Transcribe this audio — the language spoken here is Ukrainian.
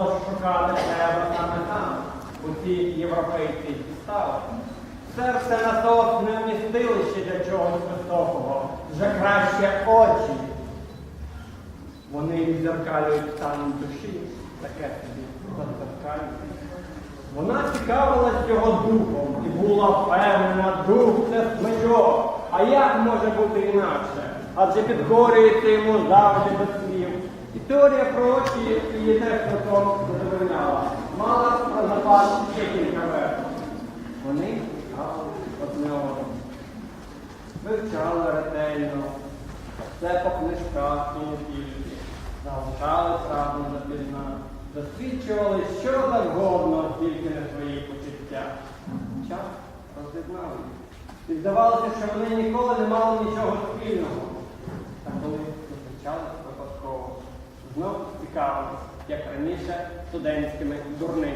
шукати треба саме там, у цій європейській підставі. Серце на то не вмістилище для чогось високого, вже краще очі. Вони відзеркалюють стан душі, таке собі задзеркалюють. Вона цікавилась його духом і була впевнена, дух це смичок. А як може бути інакше? Адже підкорюється йому завжди без слів. І теорія про очі її теж цілком задовольняла. Мала про запас ще кілька версій. Вони чекали одне. Вивчали ретельно, все по книжках і не тільки. Залишали правду запізна, засвідчували що завгодно, тільки не свої почуття. Час роз'єднав їх. І здавалося, що вони ніколи не мали нічого знов цікаво, як раніше, студентськими дурницями.